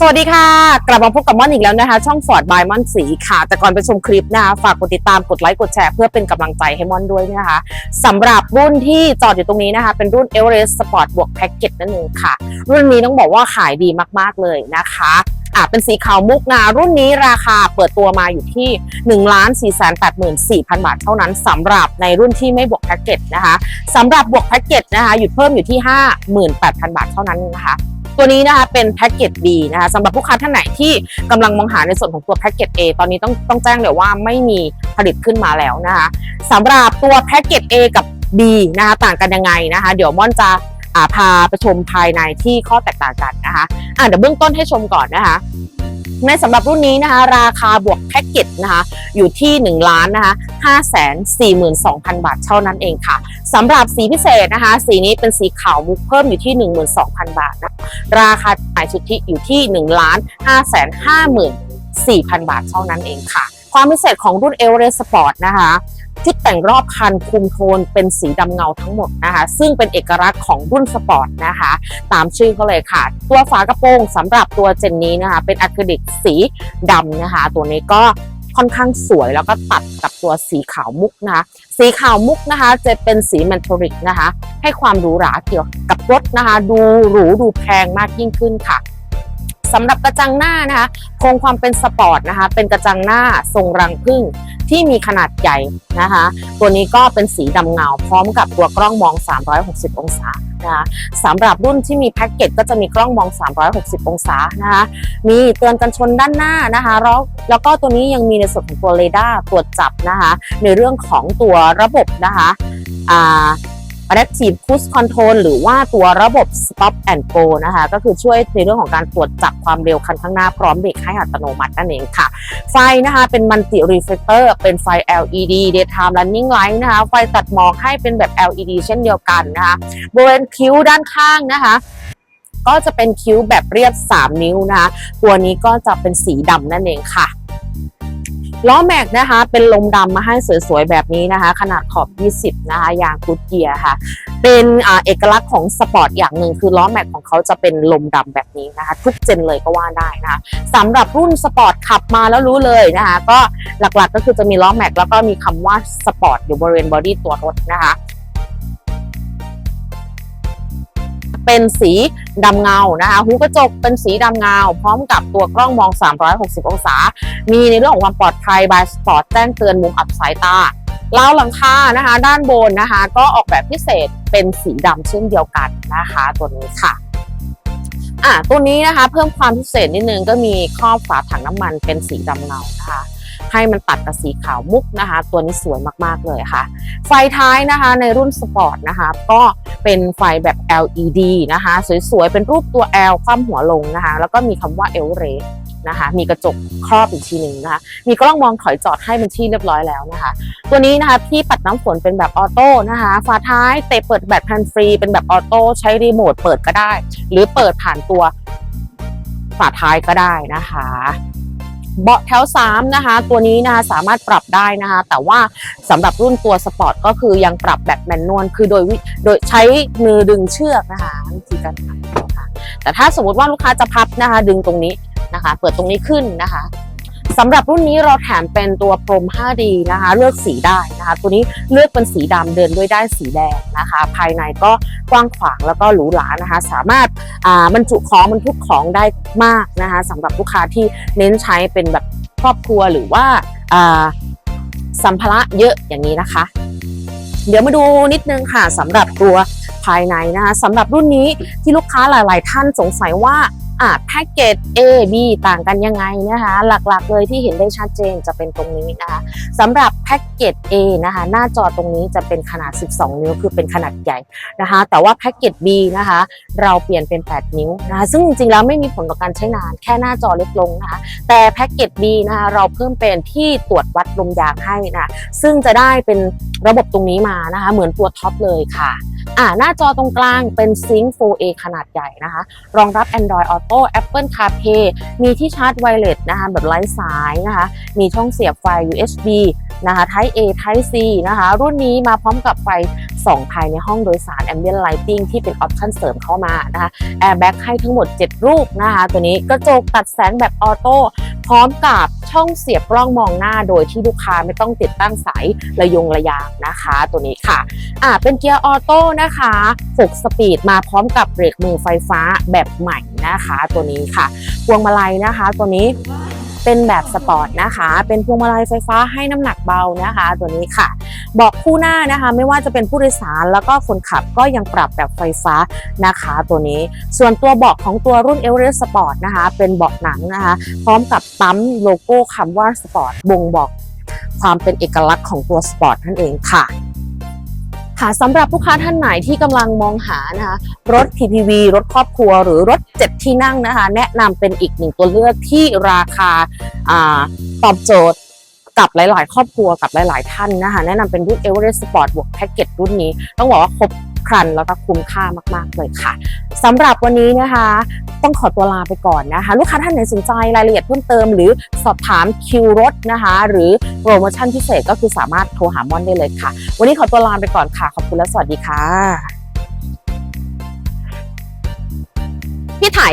สวัสดีค่ะ กลับมาพบกับม่อนอีกแล้วนะคะ ช่องฟอร์ดบายม่อนสีค่ะ แต่ก่อนไปชมคลิปนะคะฝากกดติดตามกดไลค์กดแชร์เพื่อเป็นกำลังใจให้ม่อนด้วยนะคะสำหรับรุ่นที่จอดอยู่ตรงนี้นะคะ เป็นรุ่น Everest Sport บวกแพ็กเกจนั่นเองค่ะ รุ่นนี้ต้องบอกว่าขายดีมากๆเลยนะคะอะเป็นสีขาวมุกนะรุ่นนี้ราคาเปิดตัวมาอยู่ที่ 1 4 8 4 0 0 0 บาทเท่านั้นสำหรับในรุ่นที่ไม่บวกแพ็กเกจนะคะสำหรับบวกแพ็กเกจนะคะหยุดเพิ่มอยู่ที่ 58,000 บาทเท่านั้นนะคะ ตัวนี้นะคะเป็นแพ็กเกจ B นะคะสำหรับผู้ค้าท่านไหนที่กำลังมองหาในส่วนของตัวแพ็กเกจ A ตอนนี้ต้องต้องแจ้งเลยว่าไม่มีผลิตขึ้นมาแล้วนะคะสำหรับตัวแพ็กเกจ A กับ B นะคะต่างกันยังไงนะคะ เดี๋ยวม่อนจะพาไปชมภายในที่ข้อแตกต่างกันนะคะอ่าเดี๋ยวเบื้องต้นให้ชมก่อนนะคะ ในสำหรับรุ่นนี้นะคะ ราคาบวกแพ็กเกจนะคะ อยู่ที่ 1 ล้านนะคะ5 4 2 0 0 0 บาทเท่านั้นเองค่ะสำหรับสีพิเศษนะคะ สีนี้เป็นสีขาวมุกเพิ่มอยู่ที่ 12,000 บาทนะราคาขายสุทธิอยู่ที่1ล้าน5 5 4 0 0 0 บาทเท่านั้นเองค่ะ ความพิเศษของรุ่นเอเวอเรสต์สปอร์ตนะคะ ชุดแต่งรอบคันคุมโทนเป็นสีดำเงาทั้งหมดนะคะ ซึ่งเป็นเอกลักษณ์ของรุ่นสปอร์ตนะคะ ตามชื่อเขาเลยค่ะ ตัวฝากระโปรงสำหรับตัวเจนนี้นะคะ เป็นอะคริลิกสีดำนะคะ ตัวนี้ก็ค่อนข้างสวยแล้วก็ตัดกับตัวสีขาวมุกนะคะ สีขาวมุกนะคะ จะเป็นสีแมนโทริกนะคะ ให้ความหรูหราเกี่ยวกับรถนะคะ ดูหรูดูแพงมากยิ่งขึ้นค่ะ สำหรับกระจังหน้านะคะคงความเป็นสปอร์ตนะคะ เป็นกระจังหน้าทรงรังผึ้งที่มีขนาดใหญ่นะคะ ตัวนี้ก็เป็นสีดำเงา พร้อมกับตัวกล้องมอง 360 องศานะคะสำหรับรุ่นที่มีแพ็กเกจก็จะมีกล้องมอง 360 องศานะคะ มีเตือนกันชนด้านหน้านะคะแล้วแล้วก็ตัวนี้ยังมีในส่วนของตัวเรดาร์ตรวจจับนะคะ ในเรื่องของตัวระบบนะคะอ่า Adaptive Cruise Control หรือว่าตัวระบบ Stop and Go นะคะ ก็คือช่วยในเรื่องของการตรวจจับความเร็วคันข้างหน้าพร้อมเบรกให้อัตโนมัตินั่นเองค่ะ ไฟนะคะเป็นมันติ reflector เป็นไฟ LED daytime running light นะคะ ไฟตัดหมอกให้เป็นแบบ LED เช่นเดียวกันนะคะบริเวณคิ้วด้านข้างนะคะก็จะเป็นคิ้วแบบเรียบ 3 นิ้วนะคะ ตัวนี้ก็จะเป็นสีดำนั่นเองค่ะ ล้อแม็กนะคะ เป็นลมดำมาให้สวยๆแบบนี้นะคะ ขนาดขอบ 20 นะคะยางคูดเกียร์ค่ะ เป็นอเอกลักษณ์ของสปอร์ตอย่างหนึ่งคือล้อแม็กของเขาจะเป็นลมดำแบบนี้นะคะ ทุกเจนเลยก็ว่าได้นะคะสำหรับรุ่นสปอร์ตขับมาแล้วรู้เลยนะคะ ก็หลักๆก็คือจะมีล้อแม็กแล้วก็มีคำว่าสปอร์ตอยู่บริเวณบอดี้ตัวรถนะคะ เป็นสีดำเงานะคะหูกระจกเป็นสีดำเงา พร้อมกับตัวกล้องมอง 360 องศา มีในเรื่องของความปลอดภัยบายสปอร์ตแจ้งเตือนมุมอับสายตาราวหลังคานะคะ ด้านบนนะคะ ก็ออกแบบพิเศษเป็นสีดำเช่นเดียวกันนะคะตัวนี้ค่ะอะตัวนี้นะคะเพิ่มความพิเศษนิดนึงก็มีครอบฝาถังน้ำมันเป็นสีดำเงานะคะ ให้มันตัดกับสีขาวมุกนะคะ ตัวนี้สวยมากๆเลยค่ะ ไฟท้ายนะคะในรุ่นสปอร์ตนะคะก็เป็นไฟแบบ LED นะคะ สวยๆ เป็นรูปตัว L คว่ำหัวลงนะคะ แล้วก็มีคำว่า e l r a y นะคะมีกระจกครอบอีกทีหนึ่งนะคะ มีกล้องมองถอยจอดให้เป็นที่เรียบร้อยแล้วนะคะ ตัวนี้นะคะที่ปัดน้ำฝนเป็นแบบออโต้นะคะฝาท้ายเตะเปิดแบบแฮนฟรีเป็นแบบออโต้ใช้รีโมทเปิดก็ได้ หรือเปิดผ่านตัวฝาท้ายก็ได้นะคะ เบาะแถว3นะคะ ตัวนี้นะคะสามารถปรับได้นะคะ แต่ว่าสำหรับรุ่นตัวสปอร์ตก็คือยังปรับแบบแมนนวลคือโดยวิโดยใช้มือดึงเชือกนะคะวิธีการทำนะคะแต่ถ้าสมมติว่าลูกค้าจะพับนะคะ ดึงตรงนี้นะคะ เปิดตรงนี้ขึ้นนะคะสำหรับรุ่นนี้เราแถมเป็นตัวพรม 5D นะคะ เลือกสีได้นะคะ ตัวนี้เลือกเป็นสีดำเดินด้วยได้สีแดงนะคะ ภายในก็ กว้างขวางแล้วก็หรูหรานะคะ สามารถอ่าบรรจุของบรรทุกของได้มากนะคะสำหรับลูกค้าที่เน้นใช้เป็นแบบครอบครัวหรือว่าอ่าสัมภาระเยอะอย่างนี้นะคะ เดี๋ยวมาดูนิดนึงค่ะสำหรับตัวภายในนะคะสำหรับรุ่นนี้ที่ลูกค้าหลาย ๆ ท่านสงสัยว่าอ่าแพ็กเกจ A B ต่างกันยังไงนะคะ หลักๆเลยที่เห็นได้ชัดเจนจะเป็นตรงนี้นะคะสำหรับ แพ็กเกจ A นะคะ หน้าจอตรงนี้จะเป็นขนาด 12 นิ้วคือเป็นขนาดใหญ่นะคะ แต่ว่าแพ็กเกจ B นะคะ เราเปลี่ยนเป็น 8 นิ้วนะคะ ซึ่งจริงๆแล้วไม่มีผลต่อการใช้งานแค่หน้าจอเล็กลงนะคะ แต่แพ็กเกจ B นะคะเราเพิ่มเป็นที่ตรวจวัดลมยางให้นะซึ่งจะได้เป็นระบบตรงนี้มานะคะ เหมือนตัวท็อปเลยค่ะอ่าหน้าจอตรงกลางเป็นซิงค์ 4A ขนาดใหญ่นะคะ รองรับ Android Auto Apple CarPlay มีที่ชาร์จไวเลสนะคะ แบบไร้สายนะคะ มีช่องเสียบไฟ USB นะคะ Type A Type C นะคะ รุ่นนี้มาพร้อมกับไฟส่องภายในห้องโดยสาร Ambient Lighting ที่เป็นออปชั่นเสริมเข้ามานะคะ Airbag ให้ทั้งหมด 7 รูปนะคะ ตัวนี้กระจกตัดแสงแบบออโต้พร้อมกับช่องเสียบกล้องมองหน้าโดยที่ลูกค้าไม่ต้องติดตั้งสายระยงระยางนะคะ ตัวนี้ค่ะอ่าเป็นเกียร์ออโต้นะคะ6สปีดมาพร้อมกับเบรกมือไฟฟ้าแบบใหม่นะคะ ตัวนี้ค่ะพวงมาลัยนะคะ ตัวนี้ เป็นแบบสปอร์ตนะคะ เป็นพวงมาลัยไฟฟ้าให้น้ำหนักเบานะคะ ตัวนี้ค่ะเบาะคู่หน้านะคะ ไม่ว่าจะเป็นผู้โดยสารแล้วก็คนขับก็ยังปรับแบบไฟฟ้านะคะ ตัวนี้ ส่วนตัวเบาะของตัวรุ่น e v e r e s t Sport นะคะ เป็นเบาะหนังนะคะ พร้อมกับปั๊มโลโก้คำว่า Sport บ่งบอกความเป็นเอกลักษณ์ของตัว Sport นั่นเองค่ะ ค่ะสำหรับลูกค้าท่านไหนที่กำลังมองหานะคะรถ PPV รถครอบครัวหรือรถเจ็ดที่นั่งนะคะ แนะนำเป็นอีกหนึ่งตัวเลือกที่ราคาอ่าตอบโจทย์กับหลาย ๆ ครอบครัวกับหลาย ๆ ท่านนะคะ แนะนำเป็นรุ่น Everest Sport บวกแพ็กเกจรุ่นนี้ ต้องบอกว่าครบ ครันแล้วก็คุ้มค่ามาก ๆ เลยค่ะสำหรับวันนี้นะคะ ต้องขอตัวลาไปก่อนนะคะ ลูกค้าท่านไหนสนใจรายละเอียดเพิ่มเติม หรือสอบถามคิวรถนะคะ หรือโปรโมชั่นพิเศษก็คือสามารถโทรหามอนได้เลยค่ะ วันนี้ขอตัวลาไปก่อนค่ะ ขอบคุณและสวัสดีค่ะพี่ถ่าย